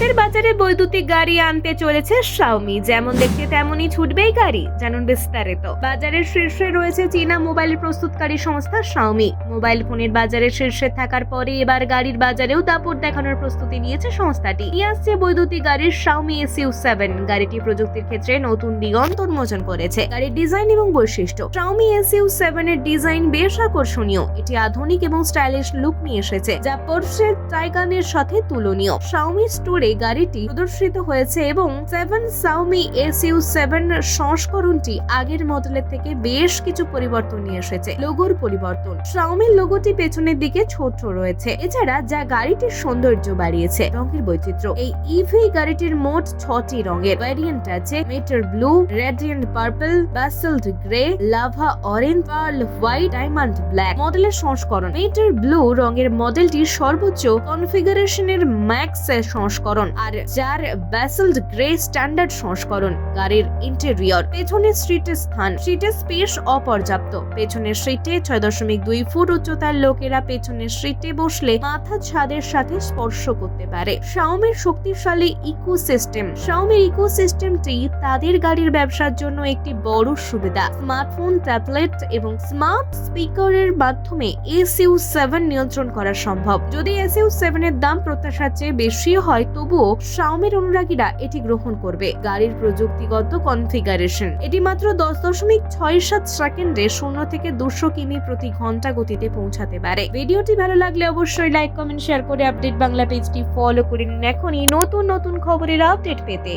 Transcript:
ভারতের বাজারে বৈদ্যুতিক গাড়ি আনতে চলেছে শাওমি যেমন দেখতে তেমনই ছুটবেই গাড়ি, জানুন বিস্তারিত। বাজারের শীর্ষে রয়েছে চীনা মোবাইল প্রস্তুতকারী সংস্থা শাওমি মোবাইল ফোনের বাজারে শীর্ষে থাকার পরে এবার গাড়ির বাজারেও দাপট দেখানোর প্রস্তুতি নিয়েছে সংস্থাটি। নিয়ে আসছে বৈদ্যুতিক গাড়ির শাওমি এসইউ সেভেন গাড়িটি প্রযুক্তির ক্ষেত্রে নতুন দিগন্ত উন্মোচন করেছে। গাড়ির ডিজাইন এবং বৈশিষ্ট্য। শাওমি এসইউ সেভেন এর ডিজাইন বেশ আকর্ষণীয়। এটি আধুনিক এবং স্টাইলিশ লুক নিয়ে এসেছে, যা পোর্শের টাইগানের সাথে তুলনীয়। শাওমি স্টোরে গাড়িটি প্রদর্শিত হয়েছে এবং সেভেন শাওমি এসইউ সেভেন সংস্করণটি আগের মডেলের থেকে বেশ কিছু পরিবর্তন নিয়ে এসেছে, লোগোর পরিবর্তন। শাওমির লোগোটি পেছনের দিকে ছোট রয়েছে, এছাড়া যা গাড়িটির সৌন্দর্য বাড়িয়েছে। রঙের বৈচিত্র্য, এই ইভি গাড়িটির মোট ছটি রঙের ভ্যারিয়েন্ট আছে মেটার blue radiant purple basalt grey lava orange pearl white diamond black মডেলের সংস্করণ মেটার ব্লু রঙের মডেলটি সর্বোচ্চ কনফিগারেশনের ম্যাক্স সংস্করণ। আর যার ব্যাসেল্ট গ্রে স্ট্যান্ডার্ড সংস্করণ, গাড়ির ইন্টেরিয়র পেছনের সিটের স্থান সিটের স্পেস অপর্যাপ্ত। পেছনের সিটে ছয় দশমিক দুই ফুট উচ্চতার লোকেরা পেছনের সিটে বসলে মাথা ছাদের সাথে স্পর্শ করতে পারে। শাওমির শক্তিশালী ইকো ইকোসিস্টেম শাওমির ইকোসিস্টেমটি তাদের গাড়ির ব্যবসার জন্য একটি বড় সুবিধা। স্মার্টফোন ট্যাবলেট এবং স্মার্ট স্পিকারের মাধ্যমে এসইউ সেভেন নিয়ন্ত্রণ করা সম্ভব। যদি এসইউ সেভেন এর দাম প্রত্যাশার চেয়ে বেশি হয় তবুও শাওমির অনুরাগীরা এটি গ্রহণ করবে। গাড়ির প্রযুক্তিগত কনফিগারেশন। এটি মাত্র দশ দশমিক ছয় সাত সেকেন্ডে শূন্য থেকে দুশো কিমি প্রতি ঘণ্টা গতিতে পৌঁছাতে পারে। ভিডিওটি ভালো লাগলে অবশ্যই লাইক, কমেন্ট, শেয়ার করে আপডেট বাংলা পেজটি ফলো করে নিন। এখনই নতুন নতুন খবরের আপডেট পেতে।